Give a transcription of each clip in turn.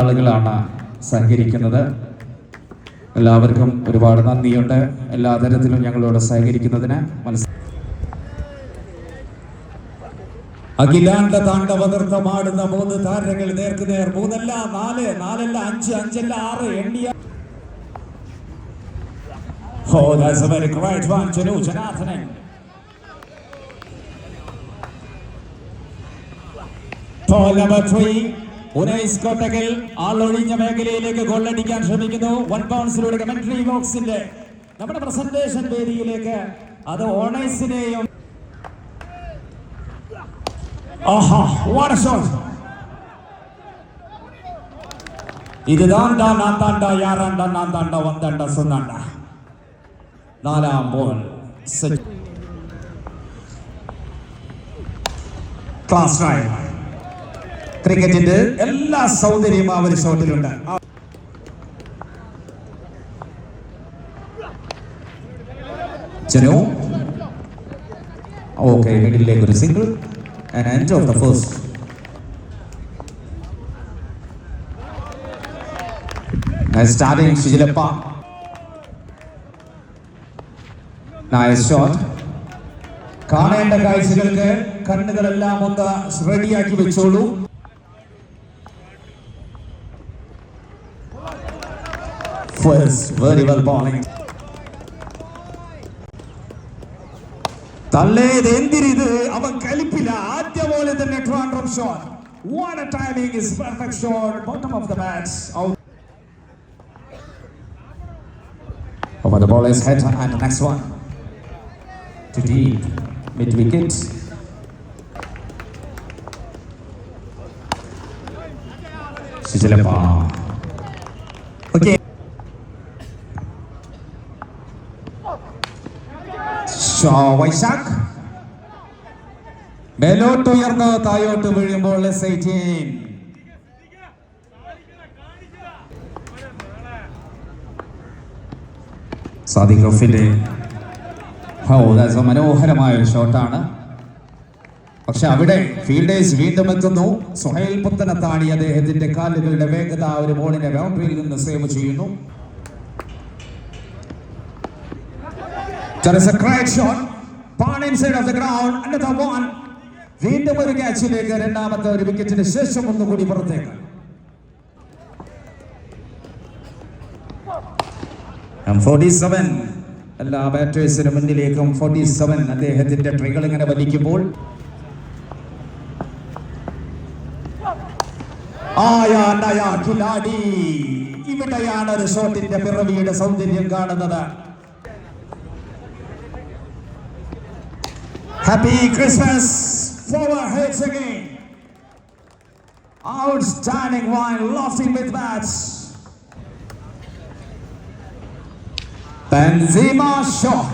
ആളുകളാണ് സഹകരിക്കുന്നത് എല്ലാവർക്കും ഒരുപാട് നന്ദിയുണ്ട് എല്ലാ തരത്തിലും ഞങ്ങളോട് സഹകരിക്കുന്നതിന് മനസ്സിൽ അഖിലാണ്ട താണ്ഡവ നൃത്തമാടുന്ന മൂന്ന് താരങ്ങൾ നേർക്ക് നേർ മൂന്നല്ല നാല് നാലല്ല അഞ്ച് അഞ്ചല്ല ആറ് എണ്ണിയ Oh, that's a very great one, Janu Janathanan. Ball. Unais മേഖലയിലേക്ക് ഗോളടിക്കാൻ ശ്രമിക്കുന്നു. വൺ ബൗൺസിലൂടെ കമന്ററി ബോക്സിന്റെ നമ്മുടെ പ്രസന്റേഷൻ വേദിയിലേക്ക് അത് ഓണൈസിനെയും ഷോട്ട് ഇത് ദാണ്ട നാന്താണ്ട യാറാണ്ട നാന്താണ്ട വന്താണ്ട സുന്നാണ്ട നാലാം ബോൾ ക്ലാസ് റൈഡ് ക്രിക്കറ്റിന്റെ എല്ലാ സൗന്ദര്യവും ആ ഒരു ഷോട്ടിലുണ്ട്. ജനോ ഓക്കെ മിഡിലേക്ക് ഒരു single and end of the first starting ശുചിലപ്പ nice shot കാണേണ്ട കാഴ്ചകൾക്ക് കണ്ണുകളെല്ലാം ഒന്ന് റെഡിയാക്കി വെച്ചോളൂ. First, very well bowling. തള്ളേത് എന്തിരിത് അവൻ കലിപ്പില്ല ആദ്യ പോലെ തന്നെ Trivandrum shot what a timing is perfect shot bottom of the bats out Over the ball is head and the next one to deep mid wicket. Sijilappa. Vaishakh മേലോട്ട് ഉയർന്ന് തായോട്ട് വീഴുമ്പോൾ S eighteen Sadiq റഫിന്റെ മനോഹരമായ ഒരു ഷോട്ടാണ് പക്ഷെ അവിടെ ഫീൽഡേഴ്സ് വീണ്ടും എത്തുന്നു. സുഹൈൽ പുത്തനത്താണി അദ്ദേഹത്തിന്റെ കാലുകളുടെ വേഗത ഒരു ബോളിനെ ബൗണ്ടറിയിൽ നിന്ന് സേവ് ചെയ്യുന്നു. There is a great shot. Ball inside of the ground. Another one. വീണ്ടും ഒരു ക്യാച്ചിലേക്ക് രണ്ടാമത്തെ ഒരു വിക്കറ്റിന് ശേഷം ഒന്നുകൂടി പുറത്തേക്ക് ഫോർട്ടി സെവൻ എല്ലാ ബാറ്റേഴ്സിന് മുന്നിലേക്കും ഫോർട്ടി സെവൻ അദ്ദേഹത്തിന്റെ ട്രികൾ ഇങ്ങനെ വലിക്കുമ്പോൾ ഇവിടെയാണ് ഒരു ഷോട്ടിന്റെ പിറവിയുടെ സൗന്ദര്യം കാണുന്നത് Happy Christmas! Forward heads again. Outstanding one, lofting with bats. Benzema shot.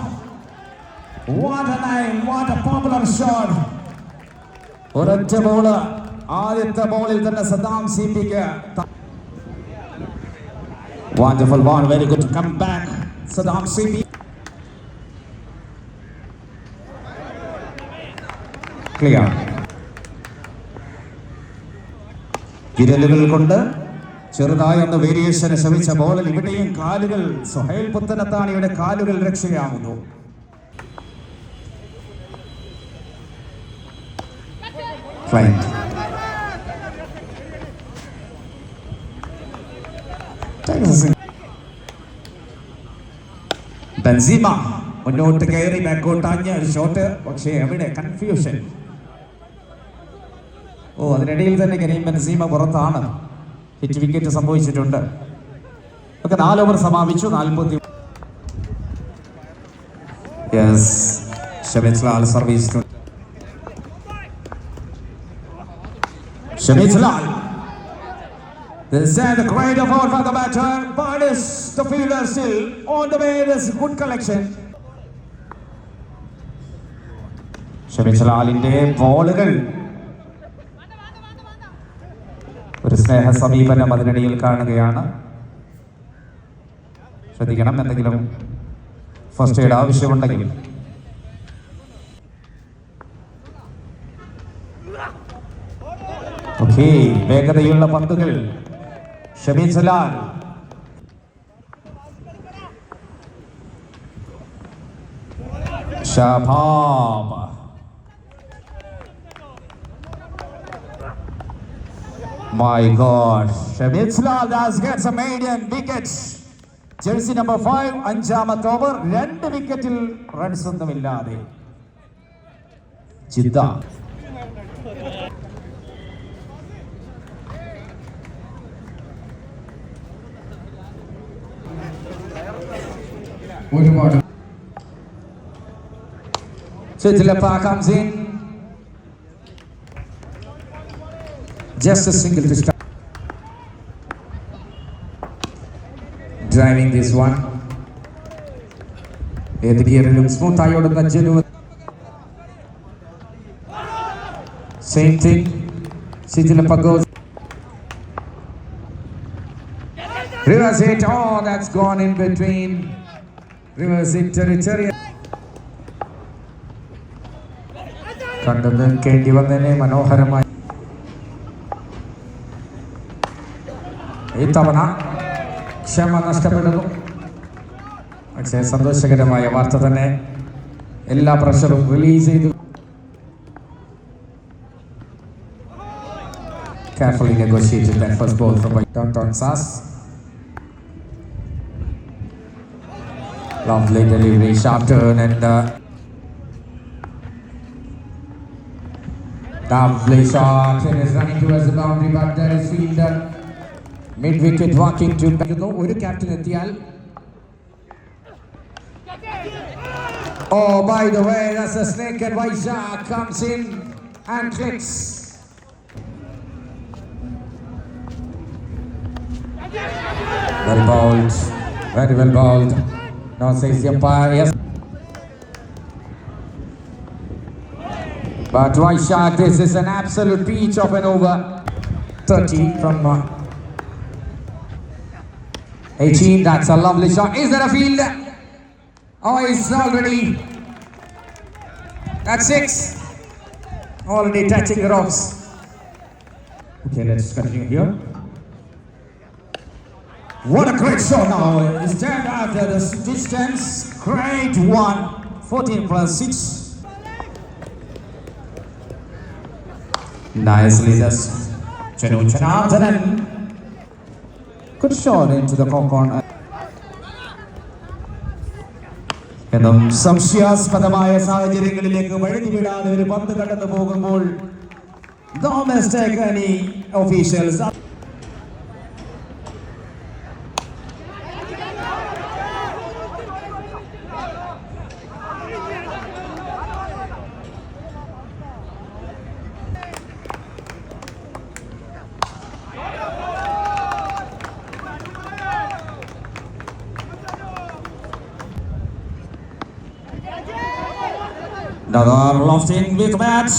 What a name, what a popular shot. ഒരൊറ്റ ബോള് ആദ്യത്തെ ബോളിൽ തന്നെ Saddam C pick Wonderful one, very good come back. Saddam clear. വിരലുകൾ കൊണ്ട് ചെറുതായി ഒന്ന് variation ശ്രമിച്ച ബോളിൽ ഇവിടെയും കാലുകൾ സുഹൈൽ പുത്തനത്താണിയുടെ കാലുകൾ രക്ഷയാകുന്നു ബെൻസിമ മുന്നോട്ട് കയറി ബാക്കോട്ട് ആഞ്ഞ ഒരു ഷോട്ട് പക്ഷേ എവിടെ കൺഫ്യൂഷൻ ഓ അതിനിടയിൽ തന്നെ കരീം ബെൻസീമ പുറത്താണ്. ഹിറ്റ് വിക്കറ്റ് സംഭവിച്ചിട്ടുണ്ട്. ഒക്കെ നാല് ഓവർ സമാപിച്ചു. നാൽപ്പത്തി യെസ് ബോളുകൾ ഒരു സ്നേഹ സമീപനം അതിനിടയിൽ കാണുകയാണ്. ശ്രദ്ധിക്കണം എന്തെങ്കിലും ഫസ്റ്റ് എയ്ഡ് ആവശ്യമുണ്ടെങ്കിൽ. വേഗതയുള്ള പന്തുകൾ. Shamin Salal. My God, Shamit Salal gets a some Indian wickets. Jersey number five അഞ്ചാമത്തെ ഓവർ രണ്ട് വിക്കറ്റിൽ റൺസ് ഒന്നുമില്ലാതെ. ചിന്ത ഒരുപാട്. ചില comes in. Just a single to start. Driving this one. ഏത് ഗിയറിലും സ്മൂത്തായി ഓടുന്ന ജനു same thing ശിഥിലപ്പ goes Reverse hit. Oh, that's gone in between. Reverse hit territory. കണ്ടു നിൽക്കേണ്ടി വന്നതിനെ മനോഹരമായി ഇത്തവണ ക്ഷമ നഷ്ടപ്പെടുന്നു പക്ഷേ സന്തോഷകരമായ വാർത്ത തന്നെ എല്ലാ പ്രഷറും റിലീസ് ചെയ്തു Carefully negotiated that first ball from Downtown Sass. Lovely delivery, sharp turn and uh, Lovely shot. It is running towards the boundary, but there is fielder mid wicket walking to ഒരു captain എത്തിയാൽ Oh, by the way, that's a snake and Vaishak comes in and clicks. Well bowled, very well bowled. Now says the umpire, yes. But Vaishak, this is an absolute peach of an over. 30 from uh, 18. That's a lovely shot. Is there a field? Oh, it's already. That's six. Already touching the rocks. Okay, let's continue here. What a great shot now. Stand after the distance. Great one. 14 plus 6. Nicely, that's Chanu. Good shot into the corner. എന്നും സംശയാസ്പദമായ സാഹചര്യങ്ങളിലേക്ക് വഴുതി വീഴാതെ ഒരു പന്ത് കടന്നു പോകുമ്പോൾ No mistake any officials. Another lofting big match.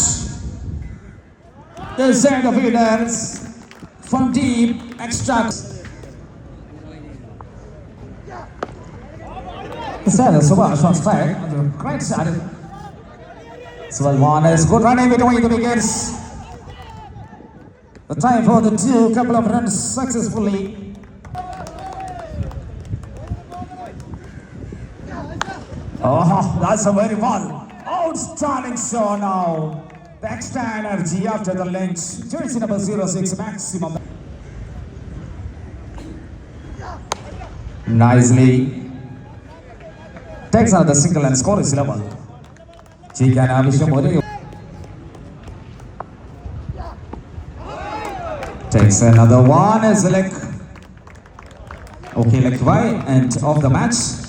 The set of winners from deep extracts. The set is super shots fired. Great shot. Swell one is good running between the wickets. The time for the two couple of runs successfully. Oh, that's a very well stunning show now. The extra energy after the lynch. Jersey number 06 maximum. Nicely. Takes out the single and score is level. Chikan Abhisham Odeo. Takes another one as Lek. Okay, Lek Y, and of the match.